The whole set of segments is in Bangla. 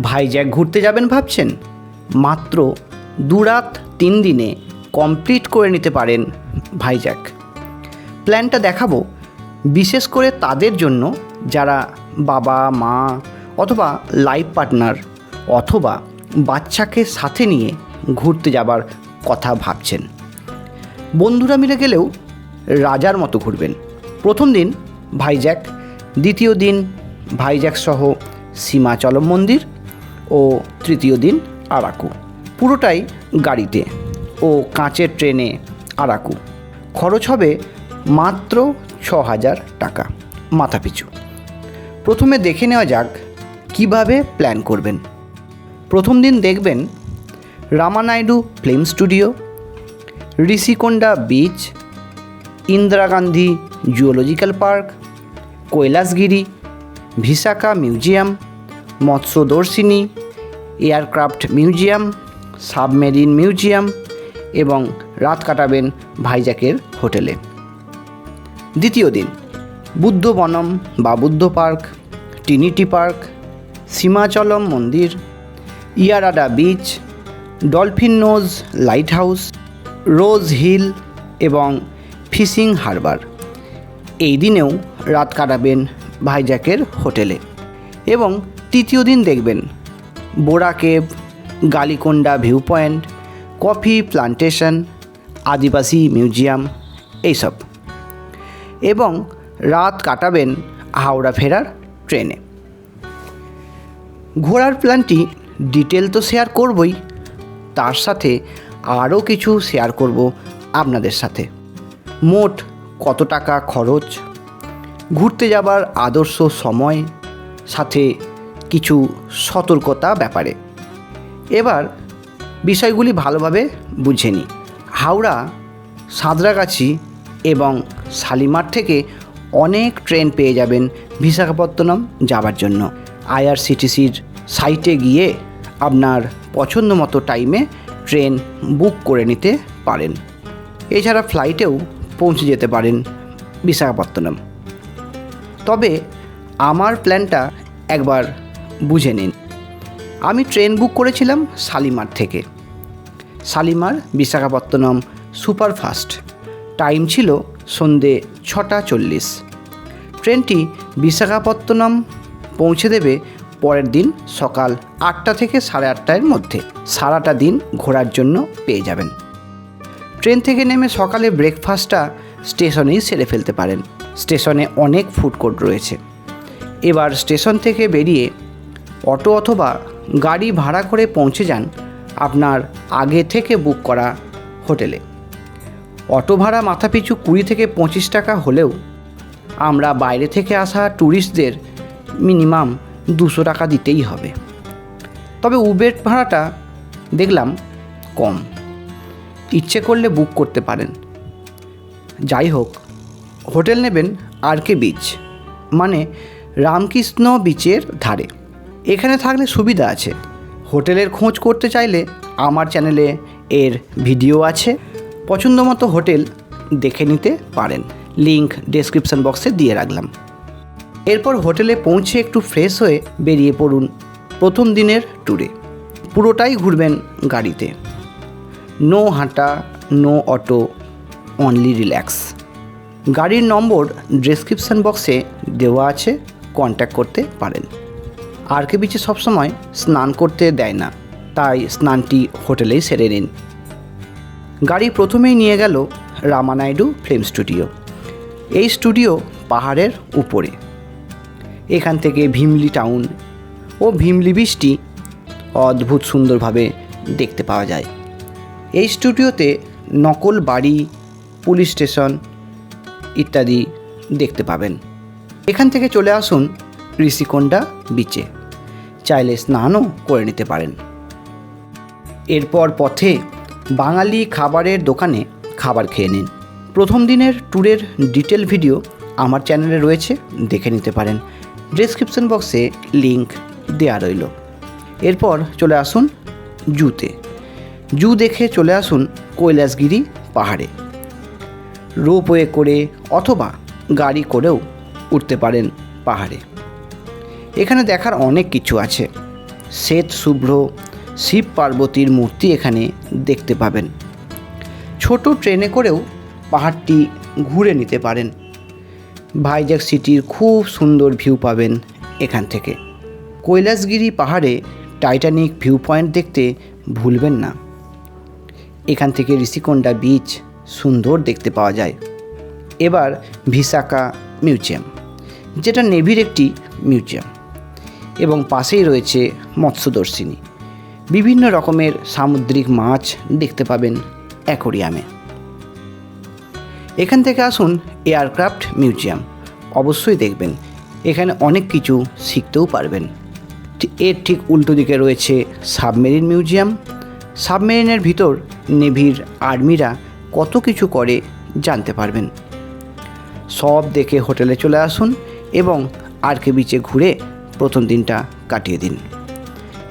ভাইজ্যাক ঘুরতে যাবেন ভাবছেন? মাত্র দু রাত তিন দিনে কমপ্লিট করে নিতে পারেন ভাইজ্যাক প্ল্যানটা দেখাবো, বিশেষ করে তাদের জন্য যারা বাবা, মা অথবা লাইফ পার্টনার অথবা বাচ্চাকে সাথে নিয়ে ঘুরতে যাবার কথা ভাবছেন। বন্ধুরা মিলে গেলেও রাজার মতো ঘুরবেন। প্রথম দিন ভাইজ্যাক দ্বিতীয় দিন ভাইজ্যাক সহ সীমাচলম মন্দির ও তৃতীয় দিন আরাকু। পুরোটাই গাড়িতে ও কাঁচের ট্রেনে আরাকু। খরচ হবে মাত্র ছ হাজার টাকা, মাথাপিছু। প্রথমে দেখে নেওয়া যাক কীভাবে প্ল্যান করবেন। প্রথম দিন দেখবেন Ramanaidu film studio, Rishikonda beach, Indira Gandhi zoological park, Kailasagiri Visakha museum, Matsyadarshini aircraft museum, submarine museum এবং রাত কাটাবেন ভাইজাকের হোটেলে। দ্বিতীয় দিন, বুদ্ধ বনম বা বুদ্ধ পার্ক, টিনিটি পার্ক, সীমাচলম মন্দির, Yarada beach, Dolphin Nose lighthouse Ross Hill এবং ফিশিং হারবার। এই দিনেও রাত কাটাবেন ভাইজ্যাকের হোটেলে। এবং তৃতীয় দিন দেখবেন Borra cave Galikonda view point coffee plantation, আদিবাসী মিউজিয়াম, এইসব। এবং রাত কাটাবেন হাওড়া ফেরার ট্রেনে। ঘোরার প্ল্যানটি ডিটেল তো শেয়ার করবই, তার সাথে আরও কিছু শেয়ার করব আপনাদের সাথে। মোট কত টাকা খরচ? ঘুরতে যাবার আদর্শ সময়? সাথে কিছু সতর্কতা ব্যাপারে। এবার বিষয়গুলি ভালোভাবে বুঝে নিই। হাওড়া, সাঁতরাগাছি এবং শালিমার থেকে অনেক ট্রেন পেয়ে যাবেন বিশাখাপত্তনম যাবার জন্য। আইআরসিটিসির সাইটে গিয়ে আপনার পছন্দ মতো টাইমে ট্রেন বুক করে নিতে পারেন। এছাড়া ফ্লাইটেও পৌঁছে যেতে পারেন বিশাখাপত্তনম। তবে আমার প্ল্যানটা একবার বুঝে নিন। আমি ট্রেন বুক করেছিলাম শালিমার থেকে। শালিমার বিশাখাপত্তনম সুপারফাস্ট। টাইম ছিল সন্ধে ছটা চল্লিশ। ট্রেনটি বিশাখাপত্তনম পৌঁছে দেবে পরের দিন সকাল আটটা থেকে সাড়ে আটটার মধ্যে। সারাটা দিন ঘোরার জন্য পেয়ে যাবেন। ট্রেন থেকে নেমে সকালে ব্রেকফাস্টটা স্টেশনেই সেরে ফেলতে পারেন। স্টেশনে অনেক ফুড কোর্ট রয়েছে। এবার স্টেশন থেকে বেরিয়ে অটো অথবা গাড়ি ভাড়া করে পৌঁছে যান আপনার আগে থেকে বুক করা হোটেলে। অটো ভাড়া মাথাপিছু কুড়ি থেকে পঁচিশ টাকা হলেও আমরা বাইরে থেকে আসা ট্যুরিস্টদের মিনিমাম দুশো টাকা দিতেই হবে। তবে উবের ভাড়াটা দেখলাম কম। ইচ্ছে করলে বুক করতে পারেন। যাই হোক, হোটেল নেবেন আর কে বিচ মানে রামকৃষ্ণ বিচের ধারে। এখানে থাকলে সুবিধা আছে। হোটেলের খোঁজ করতে চাইলে আমার চ্যানেলে এর ভিডিও আছে। পছন্দ মতো হোটেল দেখে নিতে পারেন। লিংক ডেসক্রিপশন বক্সে দিয়ে রাখলাম। এরপর হোটেলে পৌঁছে একটু ফ্রেশ হয়ে বেরিয়ে পড়ুন প্রথম দিনের ট্যুরে। পুরোটাই ঘুরবেন গাড়িতে। নো হাঁটা, নো অটো অনলি রিল্যাক্স গাড়ির নম্বর ডেসক্রিপশন বক্সে দেওয়া আছে। কন্ট্যাক্ট করতে পারেন। আর কে বিচে সবসময় স্নান করতে দেয় না, তাই স্নানটি হোটেলেই সেরে নিন। গাড়ি প্রথমেই নিয়ে গেল রামানাইডু ফিল্ম স্টুডিও। এই স্টুডিও পাহাড়ের উপরে। এখান থেকে ভীমলি টাউন ও ভীমলি বৃষ্টি অদ্ভুত সুন্দরভাবে দেখতে পাওয়া যায়। এই স্টুডিওতে নকল বাড়ি, পুলিশ স্টেশন ইত্যাদি দেখতে পাবেন। এখান থেকে চলে আসুন ঋষিকোন্ডা বিচে। চাইলে স্নানও করে নিতে পারেন। এরপর পথে বাঙালি খাবারের দোকানে খাবার খেয়ে নিন। প্রথম দিনের ট্যুরের ডিটেল ভিডিও আমার চ্যানেলে রয়েছে, দেখে নিতে পারেন। ডেসক্রিপশন বক্সে লিংক দেওয়া রইল। এরপর চলে আসুন জুতে। জু দেখে চলে আসুন কৈলাসগিরি পাহাড়ে। রোপওয়ে করে অথবা গাড়ি করেও উঠতে পারেন পাহাড়ে। এখানে দেখার অনেক কিছু আছে। শ্বেত শুভ্র শিব পার্বতীর মূর্তি এখানে দেখতে পাবেন। ছোট ট্রেনে করেও পাহাড়টি ঘুরে নিতে পারেন। ভাইজাগ সিটির খুব সুন্দর ভিউ পাবেন এখান থেকে। কৈলাসগিরি পাহাড়ে টাইটানিক ভিউ পয়েন্ট দেখতে ভুলবেন না। এখান থেকে ঋষিকোন্ডা বিচ সুন্দর দেখতে পাওয়া যায়। এবার ভিসাকা মিউজিয়াম, যেটা নেভির একটি মিউজিয়াম। এবং পাশেই রয়েছে মৎস্যদর্শিনী। বিভিন্ন রকমের সামুদ্রিক মাছ দেখতে পাবেন অ্যাকোরিয়ামে। এখান থেকে আসুন এয়ারক্রাফট মিউজিয়াম। অবশ্যই দেখবেন, এখানে অনেক কিছু শিখতেও পারবেন। এর ঠিক উল্টো দিকে রয়েছে সাবমেরিন মিউজিয়াম। সাবমেরিনের ভিতর নেভির আর্মিরা কত কিছু করে জানতে পারবেন। সব দেখে হোটেলে চলে আসুন এবং আরকে বিচে ঘুরে প্রথম দিনটা কাটিয়ে দিন।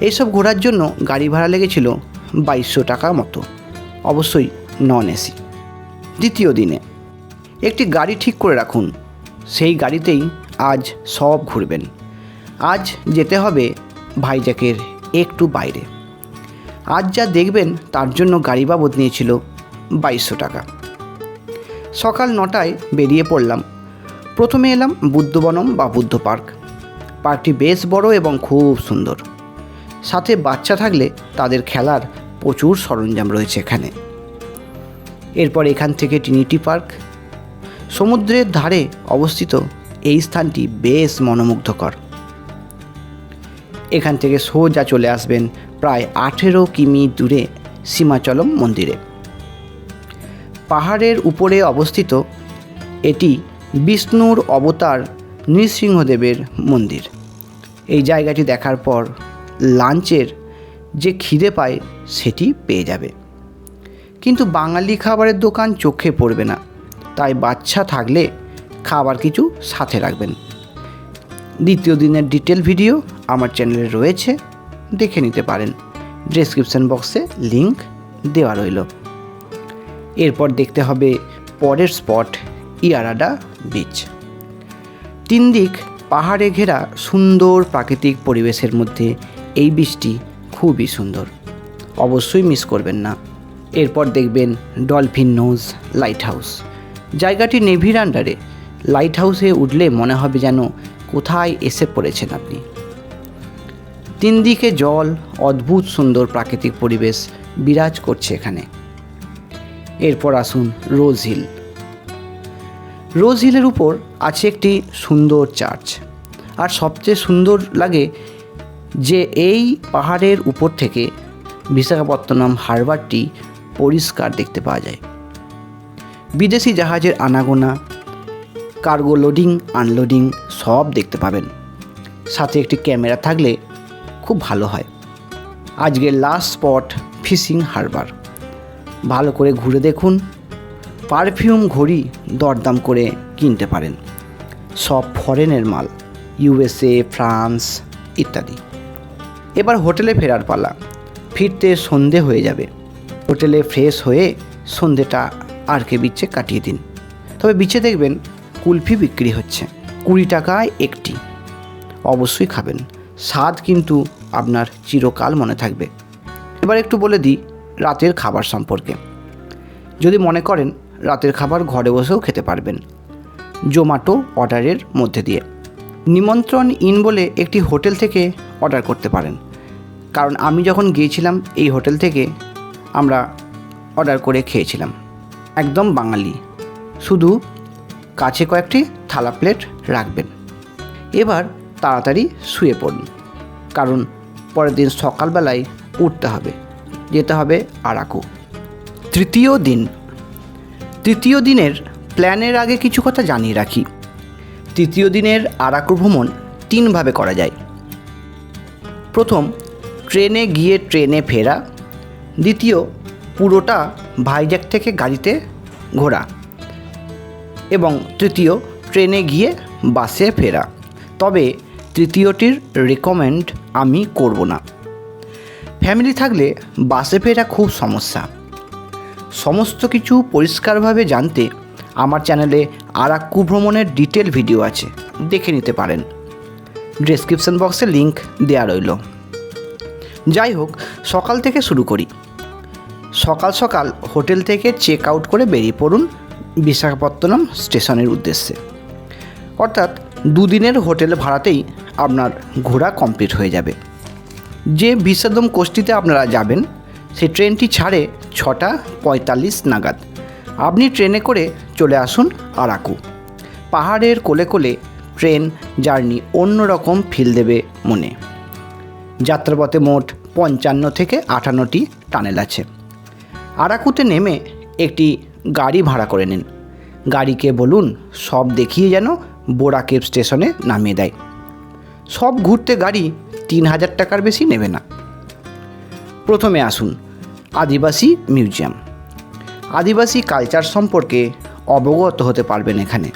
এইসব ঘোরার জন্য গাড়ি ভাড়া লেগেছিল বাইশশো টাকা মতো, অবশ্যই নন এসি। দ্বিতীয় দিনে, একটি গাড়ি ঠিক করে রাখুন, সেই গাড়িতেই আজ সব ঘুরবেন। আজ যেতে হবে ভাইজাকের একটু বাইরে। আজ যা দেখবেন তার জন্য গাড়ি বাবদ নিয়েছিল বাইশশো টাকা। সকাল নটায় বেরিয়ে পড়লাম। প্রথমে এলাম বুদ্ধবনম বা বুদ্ধ পার্ক। পার্কটি বেশ বড় এবং খুব সুন্দর। সাথে বাচ্চা থাকলে তাদের খেলার প্রচুর সরঞ্জাম রয়েছে এখানে। এরপর এখান থেকে ট্রিনিটি পার্ক। সমুদ্রের ধারে অবস্থিত এই স্থানটি বেশ মনোমুগ্ধকর। এখান থেকে সোজা চলে আসবেন প্রায় আঠেরো কিমি দূরে সীমাচলম মন্দিরে। পাহাড়ের উপরে অবস্থিত এটি বিষ্ণুর অবতার নৃসিংহদেবের মন্দির। এই জায়গাটি দেখার পর লাঞ্চের যে খিদে পায় সেটি পেয়ে যাবে। কিন্তু বাঙালি খাবারের দোকান চোখে পড়বে না। তাই বাচ্চা থাকলে খাবার কিছু সাথে রাখবেন। দ্বিতীয় দিনের ডিটেল ভিডিও আমার চ্যানেলে রয়েছে, দেখে নিতে পারেন। ডেসক্রিপশন বক্সে লিংক দেওয়া রইল। এরপর দেখতে হবে পরের স্পট, ইয়ারাডা বিচ। তিন দিক পাহাড়ে ঘেরা সুন্দর প্রাকৃতিক পরিবেশের মধ্যে এই বীজটি খুবই সুন্দর। অবশ্যই মিস করবেন না। এরপর দেখবেন ডলফিন নোজ লাইট হাউস জায়গাটি নেভির আন্ডারে লাইট হাউসে উঠলে মনে হবে যেন কোথায় এসে পড়েছেন আপনি। তিন দিকে জল, অদ্ভুত সুন্দর প্রাকৃতিক পরিবেশ বিরাজ করছে এখানে। এরপর আসুন রোজ হিল রোজ হিলের উপর আছে একটি সুন্দর চার্চ। আর সবচেয়ে সুন্দর লাগে যে এই পাহাড়ের উপর থেকে বিশাখাপত্তনম হারবারটি পরিষ্কার দেখতে পাওয়া যায়। বিদেশি জাহাজের আনাগোনা, কার্গো লোডিং, আনলোডিং সব দেখতে পাবেন। সাথে একটি ক্যামেরা থাকলে খুব ভালো হয়। আজকের লাস্ট স্পট ফিশিং হারবার। ভালো করে ঘুরে দেখুন পারফিউম ঘড়ি দরদাম করে কিনতে পারেন। সব ফরেনের মাল, ইউএসএ, ফ্রান্স ইত্যাদি। এবার হোটেলে ফেরার পালা। ফিরতে সন্ধে হয়ে যাবে। হোটেলে ফ্রেশ হয়ে সন্ধেটা আর কে বিচে কাটিয়ে দিন। তবে বিচে দেখবেন কুলফি বিক্রি হচ্ছে, কুড়ি টাকায় একটি। অবশ্যই খাবেন। স্বাদ কিন্তু আপনার চিরকাল মনে থাকবে। এবার একটু বলে দিই রাতের খাবার সম্পর্কে। যদি মনে করেন রাতের খাবার ঘরে বসেও খেতে পারবেন। জোম্যাটো অর্ডারের মধ্যে দিয়ে। নিমন্ত্রণ ইন বলে একটি হোটেল থেকে অর্ডার করতে পারেন। কারণ আমি যখন গিয়েছিলাম এই হোটেল থেকে আমরা অর্ডার করে খেয়েছিলাম। একদম বাঙালি। শুধু কাছে কয়েকটি থালা প্লেট রাখবেন। এবার তাড়াতাড়ি শুয়ে পড়ুন। কারণ পরের দিন সকালবেলায় উঠতে হবে। যেতে হবে আরাকু। তৃতীয় দিন তৃতীয় দিনের প্ল্যানের আগে কিছু কথা জানিয়ে রাখি। তৃতীয় দিনের আরাকু ভ্রমণ তিনভাবে করা যায়। প্রথম, ট্রেনে গিয়ে ট্রেনে ফেরা। দ্বিতীয়, পুরোটা ভাইজ্যাক থেকে গাড়িতে ঘোরা। এবং তৃতীয়, ট্রেনে গিয়ে বাসে ফেরা। তবে তৃতীয়টির রেকমেন্ড আমি করব না। ফ্যামিলি থাকলে বাসে ফেরা খুব সমস্যা। সমস্ত কিছু পরিষ্কারভাবে জানতে আমার চ্যানেলে আরাক্কু ভ্রমণের ডিটেল ভিডিও আছে, দেখে নিতে পারেন। ডেসক্রিপশন বক্সে লিংক দেওয়া রইল। যাই হোক, সকাল থেকে শুরু করি। সকাল সকাল হোটেল থেকে চেক আউট করে বেরিয়ে পড়ুন বিশাখাপত্তনম স্টেশনের উদ্দেশ্যে। অর্থাৎ দুদিনের হোটেল ভাড়াতেই আপনার ঘোরা কমপ্লিট হয়ে যাবে। যে বিষাদম কোষ্ঠীতে আপনারা যাবেন সেই ট্রেনটি ছাড়ে ছটা পঁয়তাল্লিশ নাগাদ। আপনি ট্রেনে করে চলে আসুন আরাকু। পাহাড়ের কোলে কোলে ট্রেন জার্নি অন্যরকম ফিল দেবে মনে। যাত্রাপথে মোট পঞ্চান্ন থেকে আটান্নটি টানেল আছে। আরাকুতে নেমে একটি গাড়ি ভাড়া করে নিন। গাড়িকে বলুন, সব দেখিয়ে যেন বোরাকেব স্টেশনে নামিয়ে দেয়। সব ঘুরতে গাড়ি তিন হাজার টাকার বেশি নেবে না। প্রথমে আসুন, আদিবাসী মিউজিয়াম। আদিবাসী কালচার সম্পর্কে অবগত হতে পারবেন এখানে।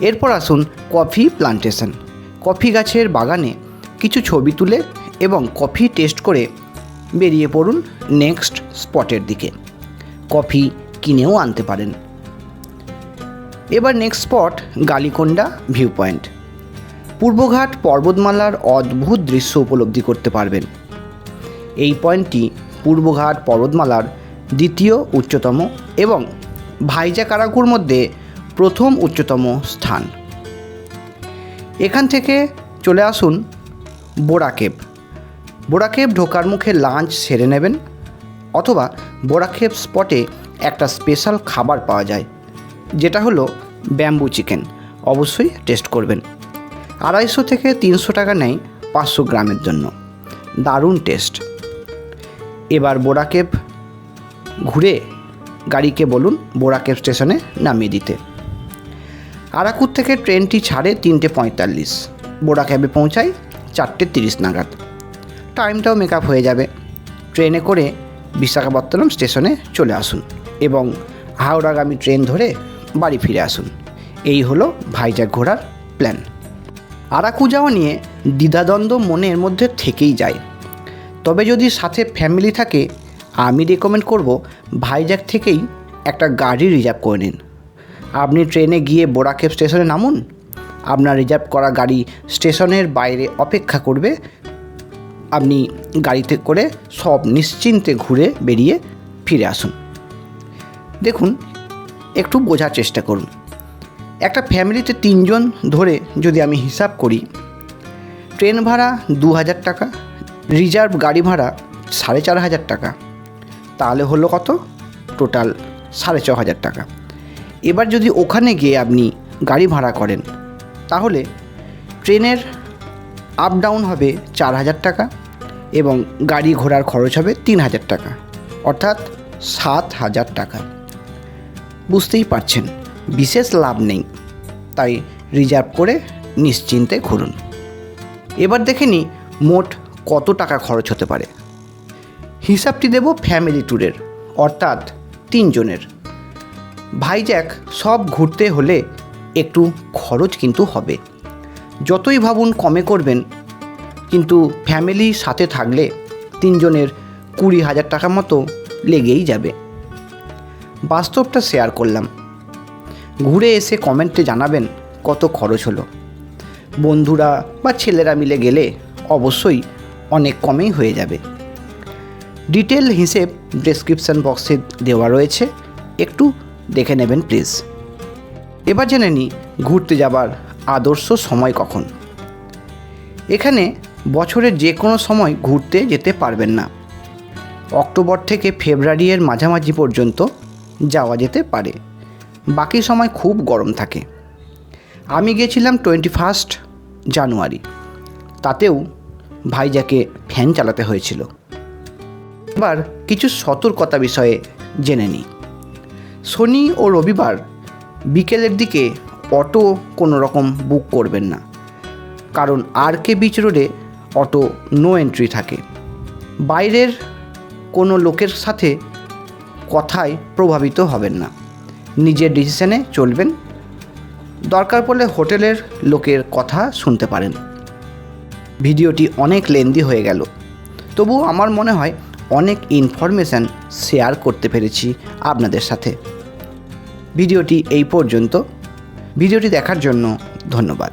এরপর আসুন কফি প্লান্টেশন। কফি গাছের বাগানে কিছু ছবি তুলে এবং কফি টেস্ট করে বেরিয়ে পড়ুন নেক্সট স্পটের দিকে। কফি কিনেও আনতে পারেন। এবার next spot, Galikonda view point পূর্বঘাট পর্বতমালার অদ্ভুত দৃশ্য উপলব্ধি করতে পারবেন। এই পয়েন্টটি পূর্বঘাট পর্বতমালার দ্বিতীয় উচ্চতম এবং ভাইজা কারাকুর মধ্যে প্রথম উচ্চতম স্থান। এখান থেকে চলে আসুন বোরাকেব। বোরাকেব ঢোকার মুখে লাঞ্চ সেরে নেবেন অথবা বোরাকেব স্পটে একটা স্পেশাল খাবার পাওয়া যায়, যেটা হলো ব্যাম্বু চিকেন। অবশ্যই টেস্ট করবেন। আড়াইশো থেকে তিনশো টাকা নেয় পাঁচশো গ্রামের জন্য। দারুণ টেস্ট। এবার বোরাকেব ঘুরে গাড়িকে বলুন বোরাকেব স্টেশনে নামিয়ে দিতে। আরাকুর থেকে ট্রেনটি ছাড়ে তিনটে পঁয়তাল্লিশ। বোরা ক্যাবে পৌঁছায় চারটে তিরিশ নাগাদ। টাইমটাও মেকআপ হয়ে যাবে। ট্রেনে করে বিশাখাপত্তনম স্টেশনে চলে আসুন এবং হাওড়াগামী ট্রেন ধরে বাড়ি ফিরে আসুন। এই হলো ভাইজাগ ঘোরার প্ল্যান। আরাকু যাওয়া নিয়ে দ্বিধাদ্বন্দ্ব মনের মধ্যে থেকেই যায়। তবে যদি সাথে ফ্যামিলি থাকে, আমি রেকমেন্ড করব ভাইজ্যাক থেকেই একটা গাড়ি রিজার্ভ করে নিন। আপনি ট্রেনে গিয়ে বোরাকেব স্টেশনে নামুন। আপনার রিজার্ভ করা গাড়ি স্টেশনের বাইরে অপেক্ষা করবে। আপনি গাড়িতে করে সব নিশ্চিন্তে ঘুরে বেরিয়ে ফিরে আসুন। দেখুন, একটু বোঝার চেষ্টা করুন। একটা ফ্যামিলিতে তিনজন ধরে যদি আমি হিসাব করি ট্রেন ভাড়া দু হাজার টাকা রিজার্ভ গাড়ি ভাড়া সাড়ে চার হাজার টাকা। তাহলে হলো কত? টোটাল সাড়ে ছ হাজার টাকা। এবার যদি ওখানে গিয়ে আপনি গাড়ি ভাড়া করেন, তাহলে ট্রেনের আপ ডাউন হবে চার হাজার টাকা এবং গাড়ি ঘোড়ার খরচ হবে তিন হাজার টাকা, অর্থাৎ সাত হাজার টাকা। বুঝতেই পারছেন, বিশেষ লাভ নেই। তাই রিজার্ভ করে নিশ্চিন্তে ঘুরুন। এবার দেখে নিই মোট কত টাকা খরচ হতে পারে? হিসাবটি দেব ফ্যামিলি ট্যুরের অর্থাৎ তিনজনের। ভাইজ্যাক সব ঘুরতে হলে একটু খরচ কিন্তু হবে। যতই ভাবুন কমে করবেন, কিন্তু ফ্যামিলি সাথে থাকলে তিনজনের কুড়ি হাজার টাকা মতো লেগেই যাবে। বাস্তবটা শেয়ার করলাম। ঘুরে এসে কমেন্টে জানাবেন কত খরচ হলো। বন্ধুরা বা ছেলেরা মিলে গেলে অবশ্যই অনেক কমেই হয়ে যাবে। ডিটেল হিসেব ডেসক্রিপশান বক্সে দেওয়া রয়েছে। একটু দেখে নেবেন, প্লিজ। এবার জেনে নিই ঘুরতে যাবার আদর্শ সময় কখন। এখানে বছরের যে কোনো সময় ঘুরতে যেতে পারবেন না। অক্টোবর থেকে ফেব্রুয়ারির মাঝামাঝি পর্যন্ত যাওয়া যেতে পারে। বাকি সময় খুব গরম থাকে। আমি গেছিলাম টোয়েন্টি ফার্স্ট জানুয়ারি তাতেও ভাইজাকে ফ্যান চালাতে হয়েছিল। এবার কিছু সতর্কতা বিষয়ে জেনে নিই। শনি ও রবিবার বিকেলের দিকে অটো কোনো রকম বুক করবেন না। কারণ আর কে বিচ রোডে অটো নো এন্ট্রি থাকে। বাইরের কোনো লোকের সাথে কথায় প্রভাবিত হবেন না। নিজের ডিসিশনে চলবেন। দরকার পড়লে হোটেলের লোকের কথা শুনতে পারেন। ভিডিওটি অনেক লেন্দি হয়ে গেল। তবু আমার মনে হয় অনেক ইনফরমেশান শেয়ার করতে পেরেছি আপনাদের সাথে। ভিডিওটি এই পর্যন্ত। ভিডিওটি দেখার জন্য ধন্যবাদ।